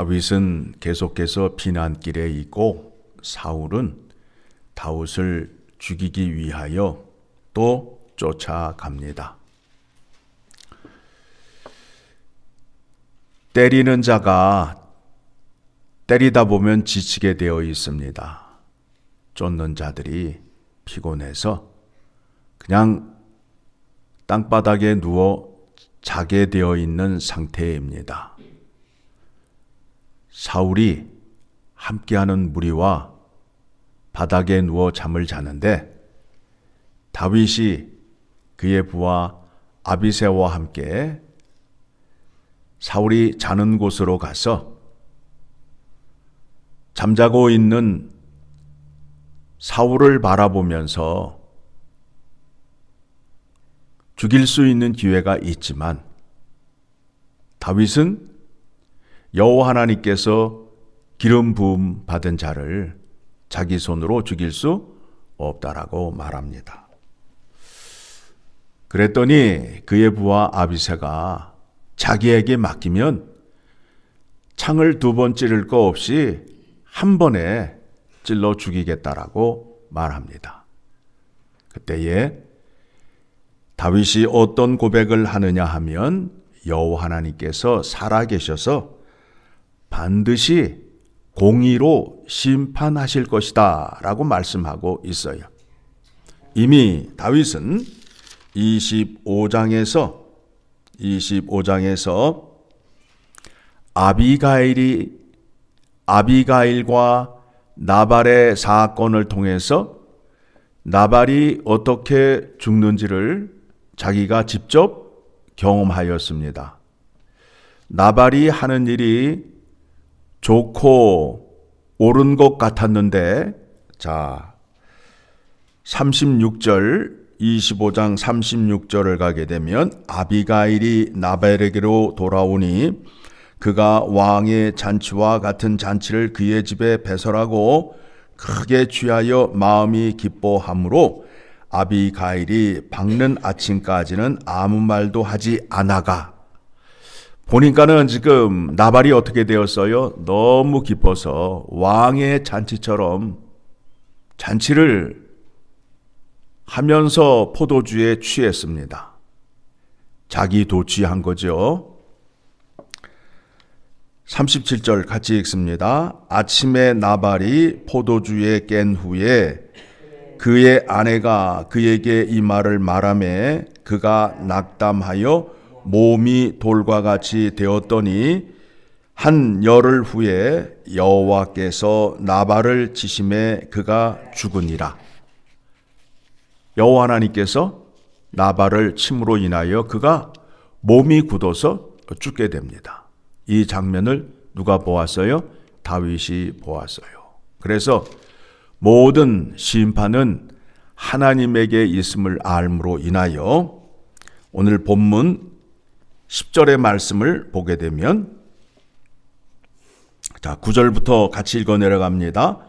다윗은 계속해서 비난길에 있고 사울은 다윗을 죽이기 위하여 또 쫓아갑니다. 때리는 자가 때리다 보면 지치게 되어 있습니다. 쫓는 자들이 피곤해서 그냥 땅바닥에 누워 자게 되어 있는 상태입니다. 사울이 함께하는 무리와 바닥에 누워 잠을 자는데 다윗이 그의 부하 아비세와 함께 사울이 자는 곳으로 가서 잠자고 있는 사울을 바라보면서 죽일 수 있는 기회가 있지만 다윗은 여호와 하나님께서 기름 부음 받은 자를 자기 손으로 죽일 수 없다라고 말합니다. 그랬더니 그의 부하 아비세가 자기에게 맡기면 창을 두 번 찌를 거 없이 한 번에 찔러 죽이겠다라고 말합니다. 그때에 다윗이 어떤 고백을 하느냐 하면 여호와 하나님께서 살아계셔서 반드시 공의로 심판하실 것이다 라고 말씀하고 있어요. 이미 다윗은 25장에서 25장에서 아비가일이 아비가일과 나발의 사건을 통해서 나발이 어떻게 죽는지를 자기가 직접 경험하였습니다. 나발이 하는 일이 좋고 옳은 것 같았는데, 자, 36절, 25장 36절을 가게 되면 아비가일이 나발에게로 돌아오니 그가 왕의 잔치와 같은 잔치를 그의 집에 배설하고 크게 취하여 마음이 기뻐하므로 아비가일이 밝는 아침까지는 아무 말도 하지 않아가 보니까는 지금 나발이 어떻게 되었어요? 너무 기뻐서 왕의 잔치처럼 잔치를 하면서 포도주에 취했습니다. 자기 도취한 거죠. 37절 같이 읽습니다. 아침에 나발이 포도주에 깬 후에 그의 아내가 그에게 이 말을 말하매 그가 낙담하여 몸이 돌과 같이 되었더니 한 열흘 후에 여호와께서 나발을 치심에 그가 죽으니라. 여호와 하나님께서 나발을 침으로 인하여 그가 몸이 굳어서 죽게 됩니다. 이 장면을 누가 보았어요? 다윗이 보았어요. 그래서 모든 심판은 하나님에게 있음을 알므로 인하여 오늘 본문 10절의 말씀을 보게 되면 자, 9절부터 같이 읽어 내려갑니다.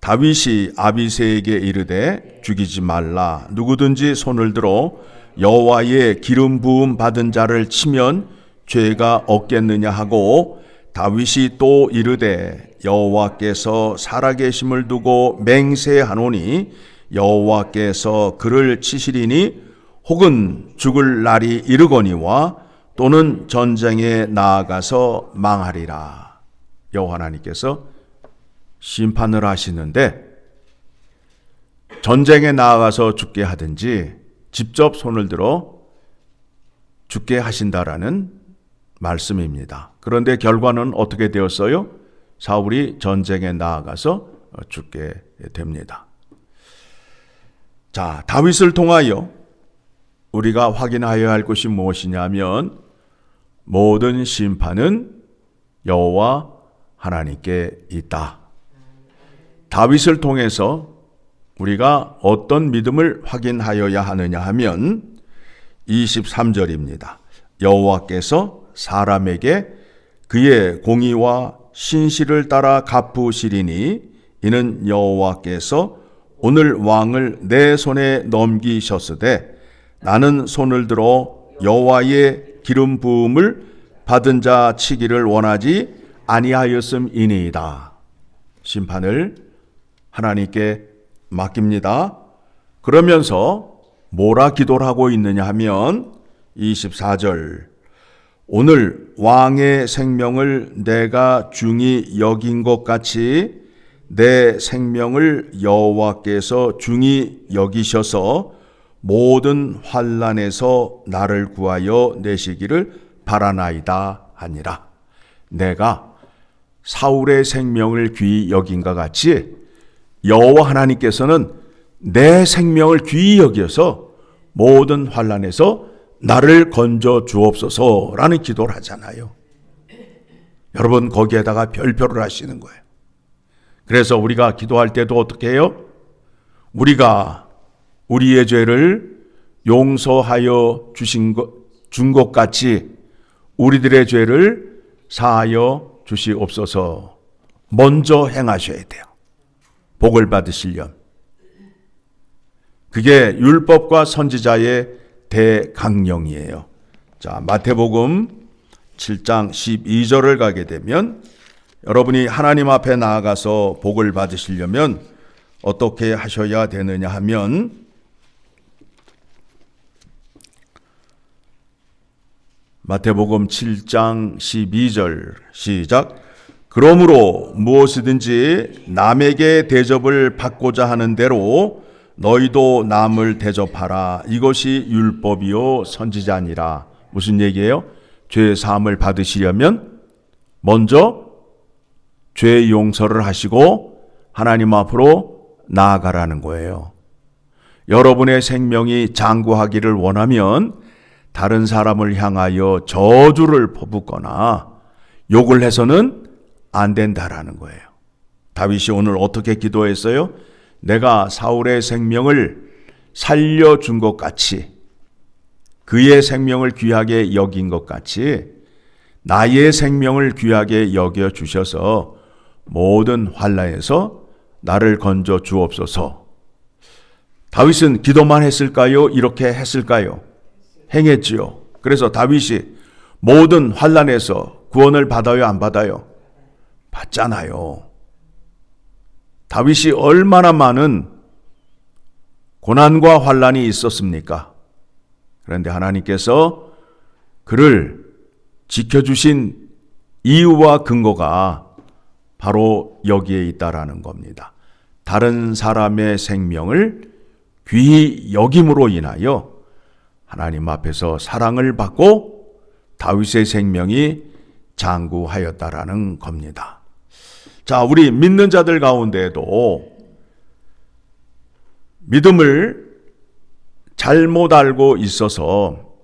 다윗이 아비세에게 이르되 죽이지 말라 누구든지 손을 들어 여호와의 기름 부음 받은 자를 치면 죄가 없겠느냐 하고 다윗이 또 이르되 여호와께서 살아계심을 두고 맹세하노니 여호와께서 그를 치시리니 혹은 죽을 날이 이르거니와 또는 전쟁에 나아가서 망하리라 여호와 하나님께서 심판을 하시는데 전쟁에 나아가서 죽게 하든지 직접 손을 들어 죽게 하신다라는 말씀입니다. 그런데 결과는 어떻게 되었어요? 사울이 전쟁에 나아가서 죽게 됩니다. 자, 다윗을 통하여 우리가 확인하여야 할 것이 무엇이냐면 모든 심판은 여호와 하나님께 있다. 다윗을 통해서 우리가 어떤 믿음을 확인하여야 하느냐 하면 23절입니다. 여호와께서 사람에게 그의 공의와 신실을 따라 갚으시리니 이는 여호와께서 오늘 왕을 내 손에 넘기셨으되 나는 손을 들어 여호와의 기름 부음을 받은 자 치기를 원하지 아니하였음이니이다. 심판을 하나님께 맡깁니다. 그러면서 뭐라 기도를 하고 있느냐 하면 24절 오늘 왕의 생명을 내가 중히 여긴 것 같이 내 생명을 여호와께서 중히 여기셔서 모든 환란에서 나를 구하여 내시기를 바라나이다 하니라. 내가 사울의 생명을 귀히 여긴 것 같이 여호와 하나님께서는 내 생명을 귀히 여겨서 모든 환란에서 나를 건져 주옵소서라는 기도를 하잖아요. 여러분 거기에다가 별표를 하시는 거예요. 그래서 우리가 기도할 때도 어떻게 해요? 우리가 우리의 죄를 용서하여 주신 것, 준 것 같이 우리들의 죄를 사하여 주시옵소서 먼저 행하셔야 돼요. 복을 받으시려면. 그게 율법과 선지자의 대강령이에요. 자, 마태복음 7장 12절을 가게 되면 여러분이 하나님 앞에 나아가서 복을 받으시려면 어떻게 하셔야 되느냐 하면 마태복음 7장 12절 시작 그러므로 무엇이든지 남에게 대접을 받고자 하는 대로 너희도 남을 대접하라 이것이 율법이요 선지자니라 무슨 얘기예요? 죄 사함을 받으시려면 먼저 죄 용서를 하시고 하나님 앞으로 나아가라는 거예요. 여러분의 생명이 장구하기를 원하면 다른 사람을 향하여 저주를 퍼붓거나 욕을 해서는 안 된다라는 거예요. 다윗이 오늘 어떻게 기도했어요? 내가 사울의 생명을 살려준 것 같이 그의 생명을 귀하게 여긴 것 같이 나의 생명을 귀하게 여겨 주셔서 모든 환란에서 나를 건져 주옵소서. 다윗은 기도만 했을까요? 이렇게 했을까요? 행했지요. 그래서 다윗이 모든 환란에서 구원을 받아요, 안 받아요? 받잖아요. 다윗이 얼마나 많은 고난과 환란이 있었습니까? 그런데 하나님께서 그를 지켜주신 이유와 근거가 바로 여기에 있다라는 겁니다. 다른 사람의 생명을 귀히 여김으로 인하여 하나님 앞에서 사랑을 받고 다윗의 생명이 장구하였다라는 겁니다. 자, 우리 믿는 자들 가운데에도 믿음을 잘못 알고 있어서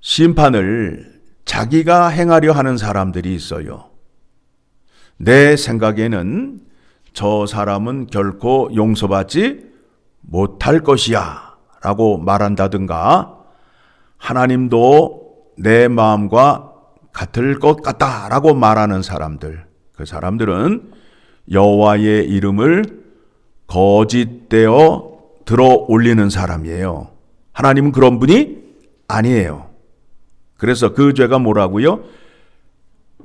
심판을 자기가 행하려 하는 사람들이 있어요. 내 생각에는 저 사람은 결코 용서받지 못할 것이야 라고 말한다든가 하나님도 내 마음과 같을 것 같다 라고 말하는 사람들 그 사람들은 여호와의 이름을 거짓되어 들어 올리는 사람이에요. 하나님은 그런 분이 아니에요. 그래서 그 죄가 뭐라고요?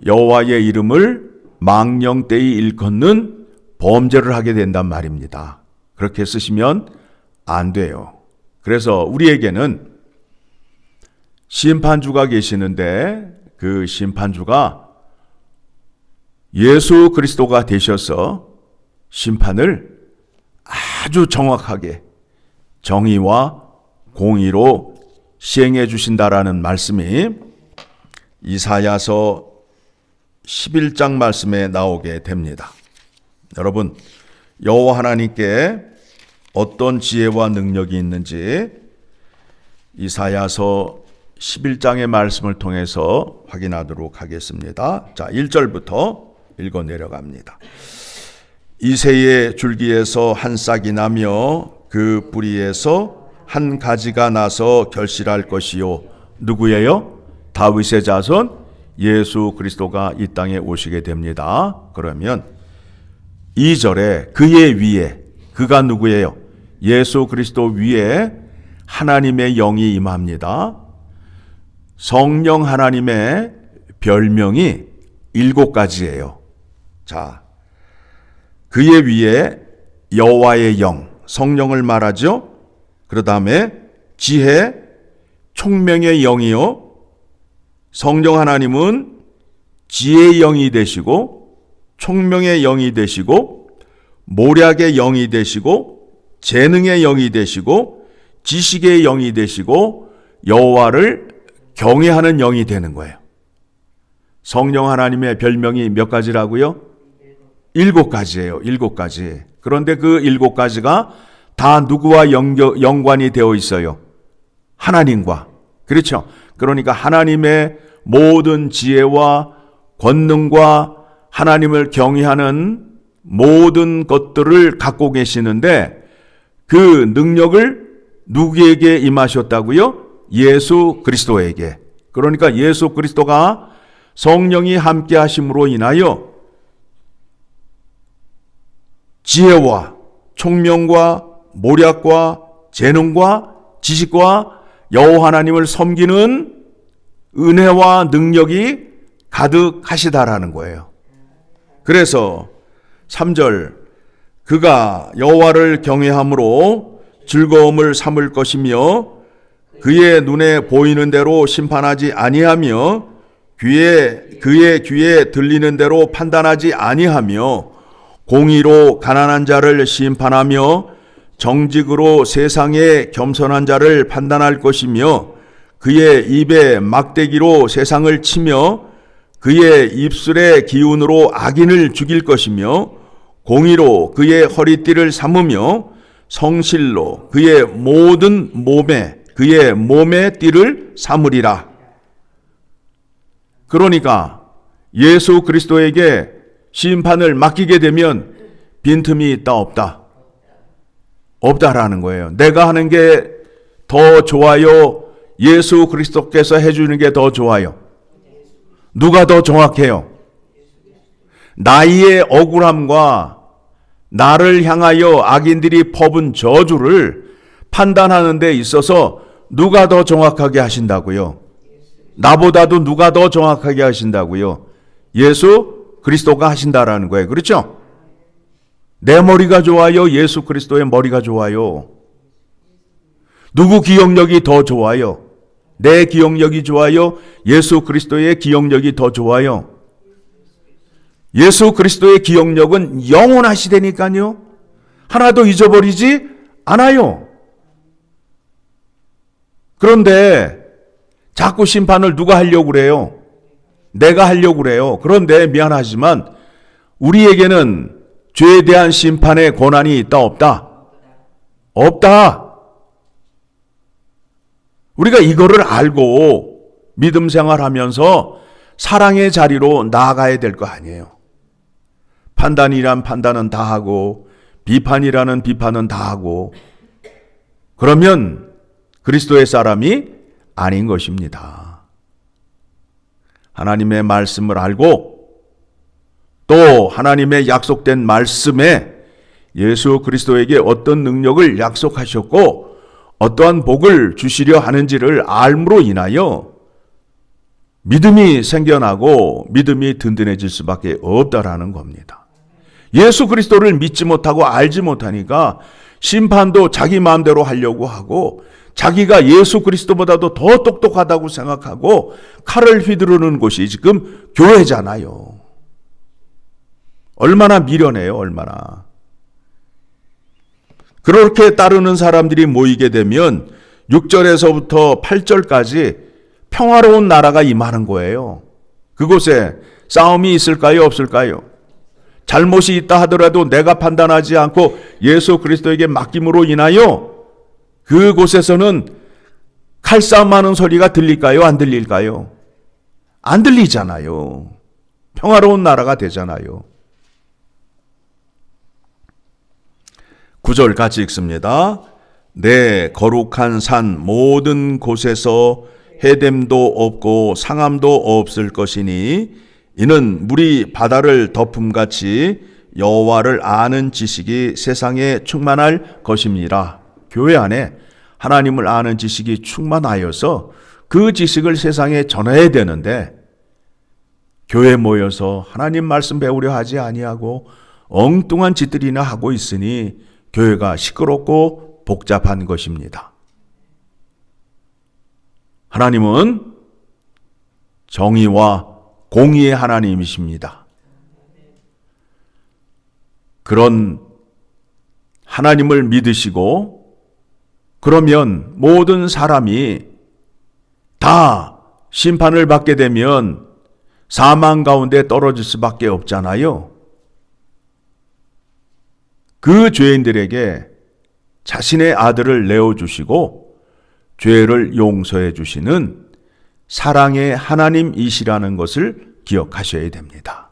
여호와의 이름을 망령되이 일컫는 범죄를 하게 된단 말입니다. 그렇게 쓰시면 안 돼요. 그래서 우리에게는 심판주가 계시는데 그 심판주가 예수 그리스도가 되셔서 심판을 아주 정확하게 정의와 공의로 시행해 주신다라는 말씀이 이사야서 11장 말씀에 나오게 됩니다. 여러분, 여호와 하나님께 어떤 지혜와 능력이 있는지 이사야서 11장의 말씀을 통해서 확인하도록 하겠습니다. 자, 1절부터 읽어 내려갑니다. 이새의 줄기에서 한 싹이 나며 그 뿌리에서 한 가지가 나서 결실할 것이요. 누구예요? 다윗의 자손 예수 그리스도가 이 땅에 오시게 됩니다. 그러면 2절에 그의 위에 그가 누구예요? 예수 그리스도 위에 하나님의 영이 임합니다. 성령 하나님의 별명이 일곱 가지예요. 자, 그의 위에 여호와의 영, 성령을 말하죠. 그 다음에 지혜, 총명의 영이요. 성령 하나님은 지혜의 영이 되시고, 총명의 영이 되시고, 모략의 영이 되시고, 재능의 영이 되시고, 지식의 영이 되시고, 여호와를 경외하는 영이 되는 거예요. 성령 하나님의 별명이 몇 가지라고요? 일곱 가지예요. 일곱 가지. 그런데 그 일곱 가지가 다 누구와 연결, 연관이 되어 있어요? 하나님과. 그렇죠. 그러니까 하나님의 모든 지혜와 권능과 하나님을 경외하는 모든 것들을 갖고 계시는데 그 능력을 누구에게 임하셨다고요? 예수 그리스도에게. 그러니까 예수 그리스도가 성령이 함께 하심으로 인하여 지혜와 총명과 모략과 재능과 지식과 여호와 하나님을 섬기는 은혜와 능력이 가득하시다라는 거예요. 그래서 3절 그가 여호와를 경외함으로 즐거움을 삼을 것이며 그의 눈에 보이는 대로 심판하지 아니하며 귀에 그의 귀에 들리는 대로 판단하지 아니하며 공의로 가난한 자를 심판하며 정직으로 세상에 겸손한 자를 판단할 것이며 그의 입에 막대기로 세상을 치며 그의 입술의 기운으로 악인을 죽일 것이며 공의로 그의 허리띠를 삼으며 성실로 그의 모든 몸에 그의 몸의 띠를 삼으리라. 그러니까 예수 그리스도에게 심판을 맡기게 되면 빈틈이 있다 없다. 없다라는 거예요. 내가 하는 게 더 좋아요. 예수 그리스도께서 해주는 게 더 좋아요. 누가 더 정확해요? 나의 억울함과 나를 향하여 악인들이 퍼분 저주를 판단하는 데 있어서 누가 더 정확하게 하신다고요? 나보다도 누가 더 정확하게 하신다고요? 예수 그리스도가 하신다라는 거예요. 그렇죠? 내 머리가 좋아요? 예수 그리스도의 머리가 좋아요? 누구 기억력이 더 좋아요? 내 기억력이 좋아요? 예수 그리스도의 기억력이 더 좋아요? 예수 그리스도의 기억력은 영원하시다니까요. 하나도 잊어버리지 않아요. 그런데 자꾸 심판을 누가 하려고 그래요? 내가 하려고 그래요. 그런데 미안하지만 우리에게는 죄에 대한 심판의 권한이 있다 없다? 없다. 우리가 이거를 알고 믿음 생활하면서 사랑의 자리로 나아가야 될 거 아니에요. 판단이란 판단은 다 하고 비판이라는 비판은 다 하고 그러면 그리스도의 사람이 아닌 것입니다. 하나님의 말씀을 알고 또 하나님의 약속된 말씀에 예수 그리스도에게 어떤 능력을 약속하셨고 어떠한 복을 주시려 하는지를 알므로 인하여 믿음이 생겨나고 믿음이 든든해질 수밖에 없다라는 겁니다. 예수 그리스도를 믿지 못하고 알지 못하니까 심판도 자기 마음대로 하려고 하고 자기가 예수 그리스도보다도 더 똑똑하다고 생각하고 칼을 휘두르는 곳이 지금 교회잖아요. 얼마나 미련해요, 얼마나. 그렇게 따르는 사람들이 모이게 되면 6절에서부터 8절까지 평화로운 나라가 임하는 거예요. 그곳에 싸움이 있을까요? 없을까요? 잘못이 있다 하더라도 내가 판단하지 않고 예수 그리스도에게 맡김으로 인하여 그곳에서는 칼싸움하는 소리가 들릴까요? 안 들릴까요? 안 들리잖아요. 평화로운 나라가 되잖아요. 9절 같이 읽습니다. 내 거룩한 산 모든 곳에서 해됨도 없고 상함도 없을 것이니 이는 물이 바다를 덮음같이 여호와를 아는 지식이 세상에 충만할 것입니다. 교회 안에 하나님을 아는 지식이 충만하여서 그 지식을 세상에 전해야 되는데 교회 모여서 하나님 말씀 배우려 하지 아니하고 엉뚱한 짓들이나 하고 있으니 교회가 시끄럽고 복잡한 것입니다. 하나님은 정의와 공의의 하나님이십니다. 그런 하나님을 믿으시고 그러면 모든 사람이 다 심판을 받게 되면 사망 가운데 떨어질 수밖에 없잖아요. 그 죄인들에게 자신의 아들을 내어주시고 죄를 용서해 주시는 사랑의 하나님이시라는 것을 기억하셔야 됩니다.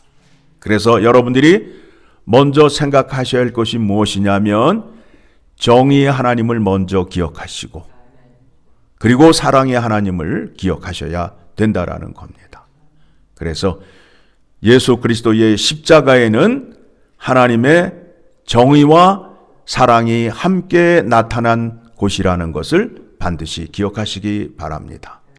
그래서 여러분들이 먼저 생각하셔야 할 것이 무엇이냐면 정의의 하나님을 먼저 기억하시고 그리고 사랑의 하나님을 기억하셔야 된다라는 겁니다. 그래서 예수 그리스도의 십자가에는 하나님의 정의와 사랑이 함께 나타난 곳이라는 것을 반드시 기억하시기 바랍니다.